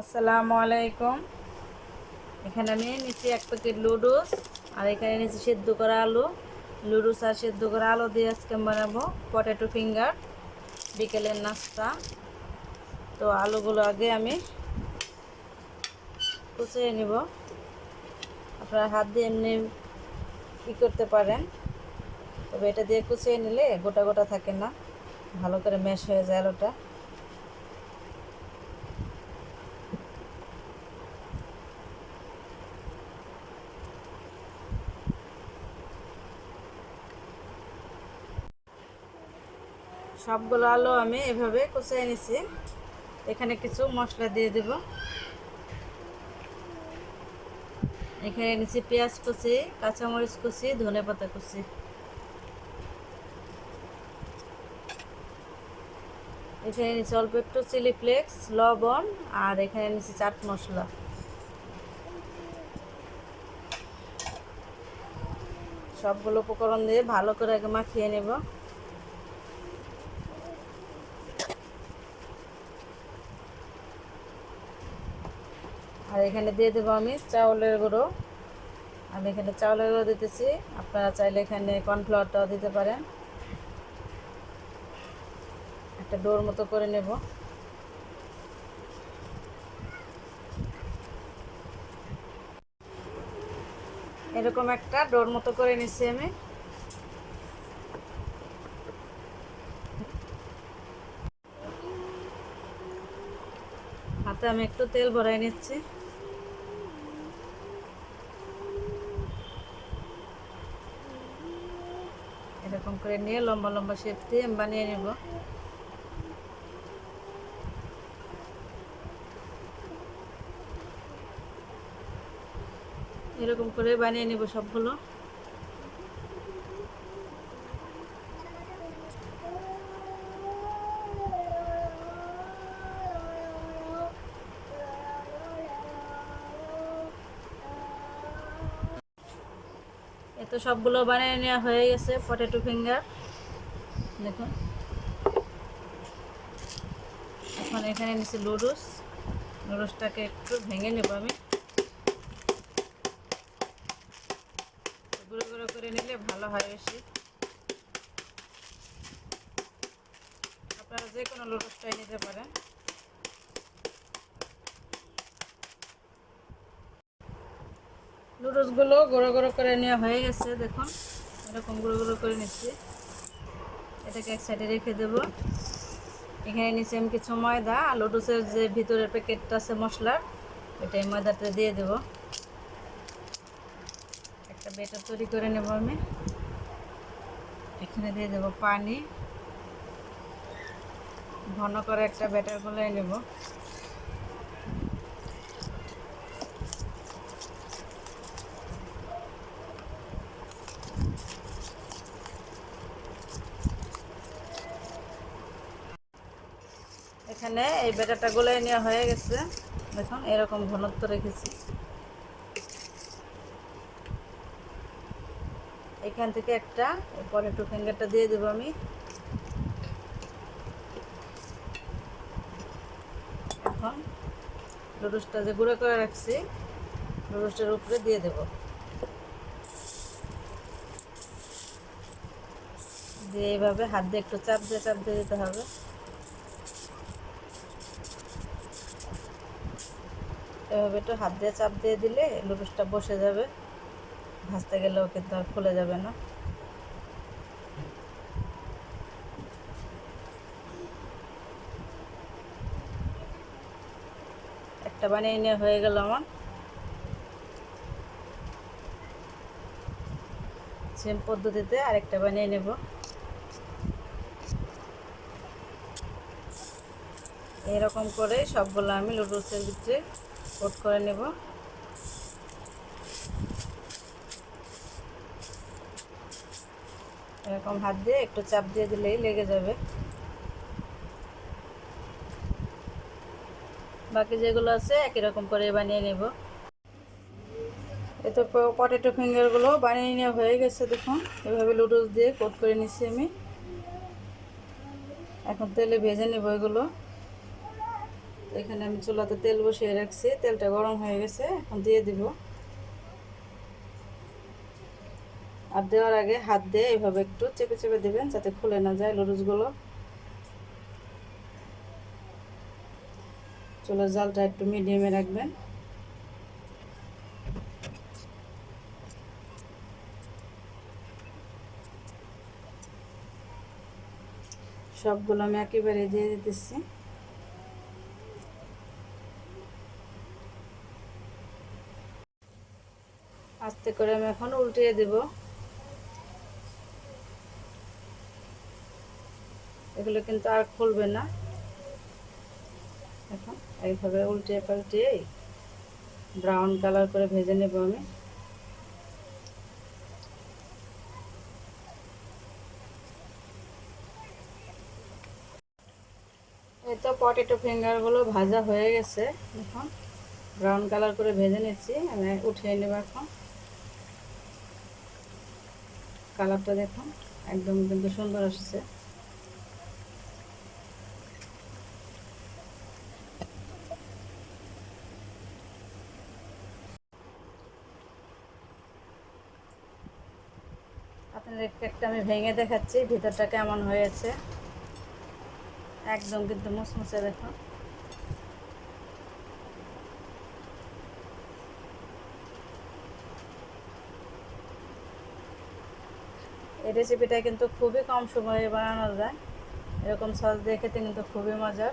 আসসালামু আলাইকুম। এখানে আমি নিচ্ছি এক প্যাকেট লুডুস আর এখানে নিচ্ছি সেদ্ধ করা আলু। লুডুস আর সেদ্ধ করা আলু দিয়ে আজকে বানাবো পটেটো ফিঙ্গার, বিকেলের নাস্তা। তো আলুগুলো আগে আমি কুচিয়ে নিব। আপনারা হাত দিয়ে এমনি ই করতে পারেন। তবে এটা দিয়ে কুচিয়ে নিলে গোটা গোটা থাকে না। ভালো করে ম্যাশ হয়ে যায় আলুটা। সবগুলো আলু আমি এভাবে কুচিয়ে নিছি। এখানে কিছু মশলা দিয়ে দেব। এখানে নিচ্ছি পেঁয়াজ কুচি, কাঁচামরিচ কুচি, ধনে পাতা কুচি। এখানে নিচ্ছি অল্প একটু চিলি ফ্লেক্স, লবণ, আর এখানে নিচ্ছি চাট মশলা। সবগুলো উপকরণ দিয়ে ভালো করে আগে মাখিয়ে নেব। আর এখানে দিয়ে দেবো আমি চাউলের গুঁড়ো। আমি এখানে চাউলের গুঁড়ো দিতেছি। আপনারা চাইলে এখানে কর্নফ্লাওয়ারটাও দিতে পারেন। একটা ডোর মতো করে নেব। এরকম একটা ডোর মতো করে নিচ্ছি আমি। হাতে আমি একটু তেল ভরাই নিচ্ছি এরকম করে নিয়ে লম্বা লম্বা শেপ দিয়ে বানিয়ে নেব। এরকম করে বানিয়ে নেব সবগুলো। তো সবগুলো বানিয়ে নেওয়া হয়ে গেছে পটেটো ফিঙ্গার দেখুন। এখন এখানে নিচ্ছি লুডুস লুডুসটাকে একটু ভেঙে নেব আমি। গুঁড়ো গুঁড়ো করে নিলে ভালো হয় বেশি। আপনারা যে কোনো লুডুসটাই নিতে পারেন। নুডলসগুলো গুঁড়ো গুঁড়ো করে নেওয়া হয়ে গেছে, দেখুন। এরকম গুঁড়ো গুঁড়ো করে নিচ্ছি। এটাকে এক সাইডে রেখে দেব। এখানে নিচে আমি কিছু ময়দা আর লুডুসের যে ভিতরের প্যাকেটটা আছে মশলার এটা এই ময়দাটা দিয়ে দেব। একটা বেটার তৈরি করে নেব আমি। এখানে দিয়ে দেব পানি। ঘন করে একটা ব্যাটার গুলাই নেব। এখানে এই বেটাটা গোলাই নেওয়া হয়ে গেছে। দেখুন, এরকম ঘনত্ব রেখেছি। এখান থেকে একটা পরে টু ফিঙ্গারটা দিয়ে দেবো আমি। এখন লুডুসটা যে গুঁড়ো করে রাখছি লুডুসটার উপরে দিয়ে দেব। দিয়ে এইভাবে হাত দিয়ে একটু চাপ দিয়ে চাপ দিয়ে দিতে হবে। এভাবে একটু হাত দিয়ে চাপ দিয়ে দিলে লুডুসটা বসে যাবে। ভাজতে গেলেও কিন্তু আর খুলে যাবে না। একটা বানিয়ে নেওয়া হয়ে গেল আমার। সেম পদ্ধতিতে আরেকটা বানিয়ে নেব। এরকম করে সবগুলো আমি লুডুসের ভিতরে কোট করে নেব। এরকম হাত দিয়ে একটু চাপ দিয়ে দিলেই লেগে যাবে। বাকি যেগুলো আছে একই রকম করে বানিয়ে নেব। এ তো পটেটো ফিঙ্গারগুলো বানিয়ে নেওয়া হয়ে গেছে দেখুন। এভাবে লুডুস দিয়ে কোট করে নিচ্ছি আমি। এখন তেলে ভেজে নেব এগুলো। এখানে আমি চুলাতে তেল বসিয়ে রাখছি। তেলটা গরম হয়ে গেছে, এখন দিয়ে দিব। আর দেওয়ার আগে হাত দিয়ে এভাবে একটু চেপে চেপে দেবেন যাতে খুলে না যায় লুডুসগুলো চুলার জালটা একটু মিডিয়ামে রাখবেন। সবগুলো আমি একেবারে দিয়ে দিতেছি। আস্তে করে আমি এখন উল্টিয়ে দেব। এগুলো কিন্তু আর খুলবে না। এখন এইভাবে উল্টিয়ে পাল্টিয়ে ব্রাউন কালার করে ভেজে নেব আমি। এই তো পটেটো ফিঙ্গারগুলো ভাজা হয়ে গেছে। এখন ব্রাউন কালার করে ভেজে নিচ্ছি। আমি উঠিয়ে নেব এখন। কালারটা দেখুন একদম কিন্তু সুন্দর আসছে। আপনাদের আমি ভেঙে দেখাচ্ছি, ভিতরটা কেমন হয়েছে। একদম কিন্তু মুসমুসে দেখুন। এই রেসিপিটা কিন্তু খুবই কম সময়ে বানানো যায়। এরকম সস দিয়ে খেতে কিন্তু খুবই মজার।